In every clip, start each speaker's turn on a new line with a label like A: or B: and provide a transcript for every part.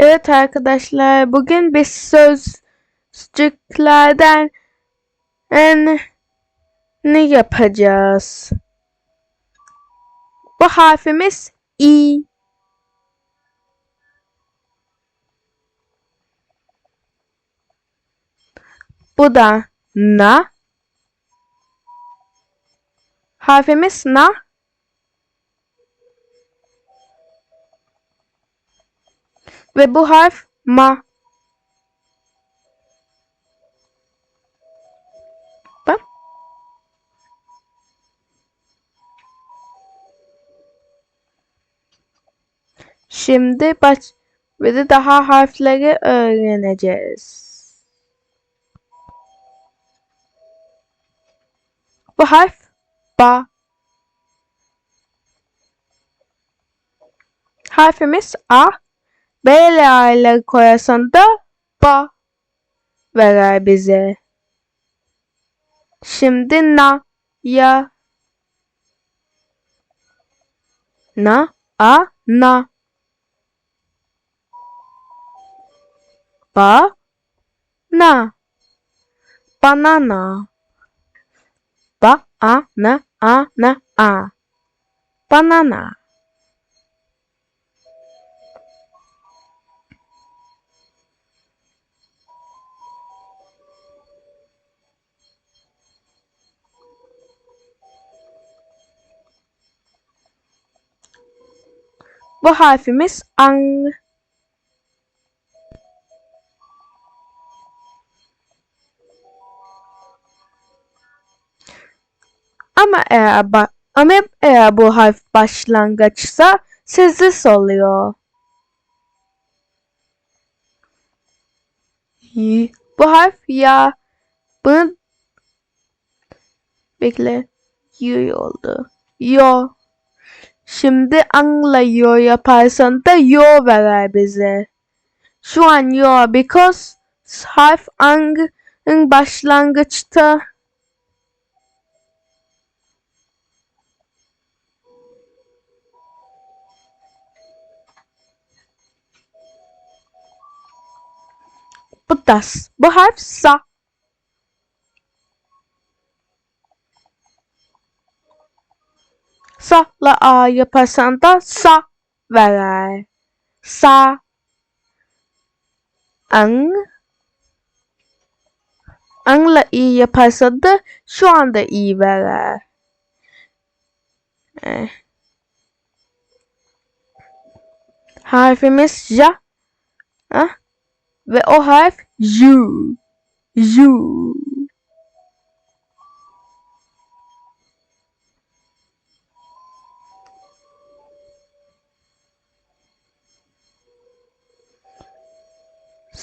A: Evet arkadaşlar bugün biz sözcüklerden en ne yapacağız? Bu harfimiz i. Bu da na. Harfimiz na. Ve bu harf ma. Bak. Şimdi baş ve de daha harfleri öğreneceğiz. Bu harf ba. Harfimiz a. B ile A ile koyarsan da ba verer bize. Şimdi na ya. Na a na. Ba na. Banana. Ba a na a na a. Banana Bu harfimiz ang. Ama eğer ba- ama eğer bu harf başlangıçsa sessiz oluyor. Y. Bu harf ya. Bunu bekle. Y oldu. Yo. Şimdi anlıyor yaparsan da yo verer bize. Şu an yo because harf ang'ın başlangıçta bu das. Bu harf sa. Sa la a yaparsan da sa verer. Sa. Ang. Ang'la i yaparsan da şu anda i verer. Eh. Harfimiz ja. Ah. Ve o harf ju. Ju.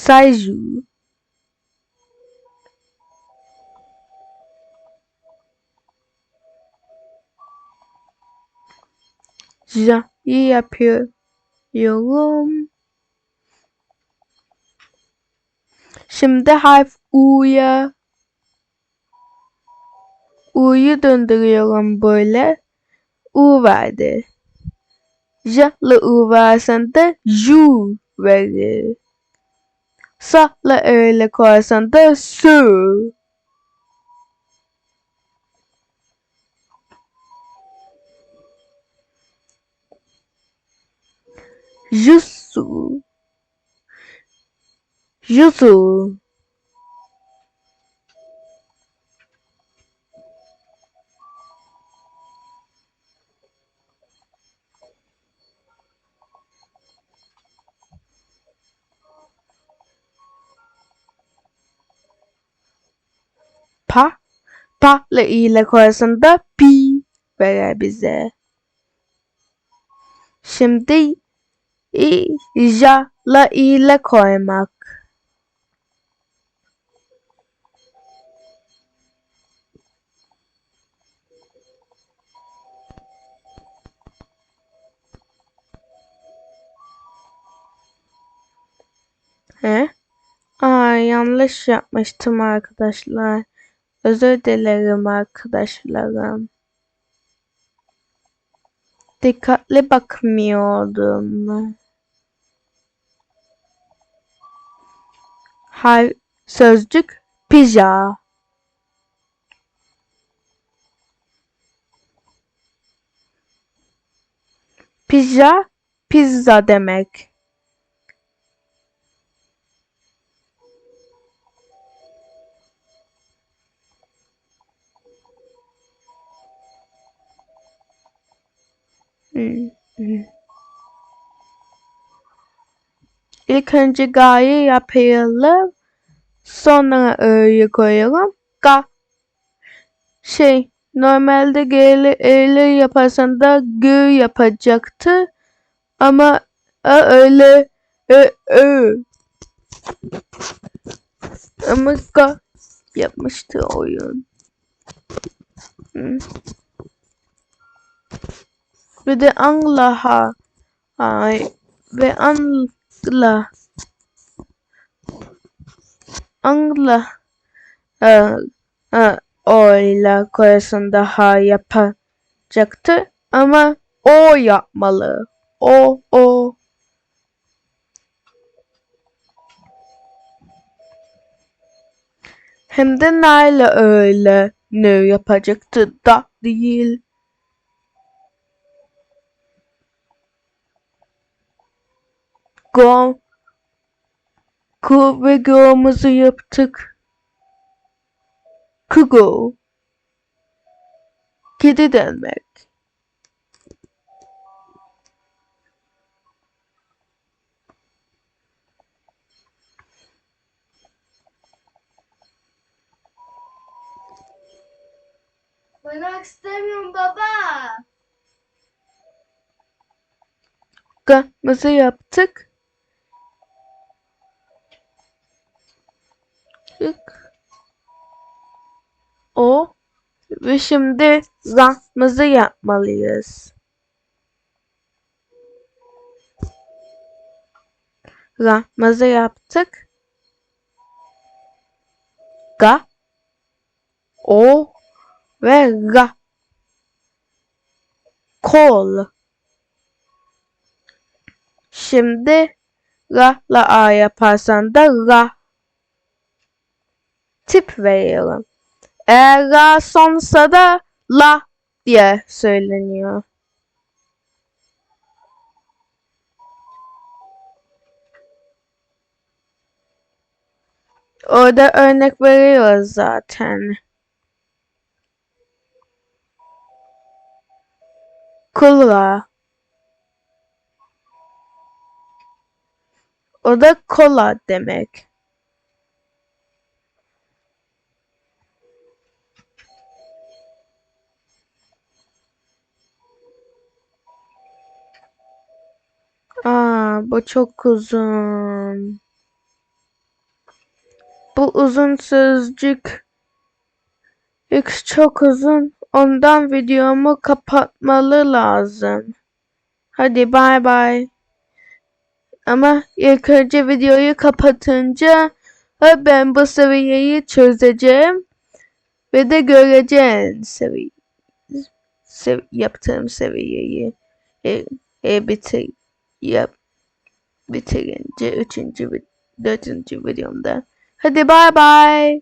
A: Saiju. Ja, iyi yapıyorum. Şimdi harf U'ya U'yu döndürüyorum böyle. U verdi. J'la U versen de Ju verir. Sa'la öyle koyarsan da Su. Jutsu. Jutsu. Pa. Pa ile i ile koyarsan da pi verer bize. Şimdi i, ja la i ile koymak. He? Aa yanlış yapmıştım arkadaşlar. Özür dilerim arkadaşlarım. Dikkatli bakmıyordum. Har sözcük pizza. Pizza pizza demek. İlk önce ga'yı yapayalım. Sonra ö'yü koyalım. Ga. Şey normalde g'li e'li yaparsan da gü yapacaktı. Ama a, öyle ö, ö. Ama ga yapmıştı oyun. Hmm. Bir de anla Ay ve anla anla e, e, oyla koyasın daha yapacaktı ama o yapmalı. O o hem de Nail'le öyle ne yapacaktı da değil. Go Ku ve go'muzu yaptık. Kugo. Kedi demek.
B: Oynamak istemiyorum baba.
A: Ga'muzu yaptık. Tık. O ve şimdi zahmızı yapmalıyız. Rahmızı yaptık. Ga O ve Ga Kol Şimdi Ra'la A yaparsan da Ra tip verelim. Eğer Ra sonsa da La diye söyleniyor. Orada örnek veriyoruz zaten. Kola. O da kola demek. Aa, bu çok uzun. Bu uzun sözcük X çok uzun. Ondan videomu kapatmalı lazım. Hadi bay bay. Ama ilk önce videoyu kapatınca ben bu seviyeyi çözeceğim ve de göreceğin seviye sev yaptığım seviyeyi e, e, bitir yap bitirince üçüncü dördüncü videomda. Hadi bay bay.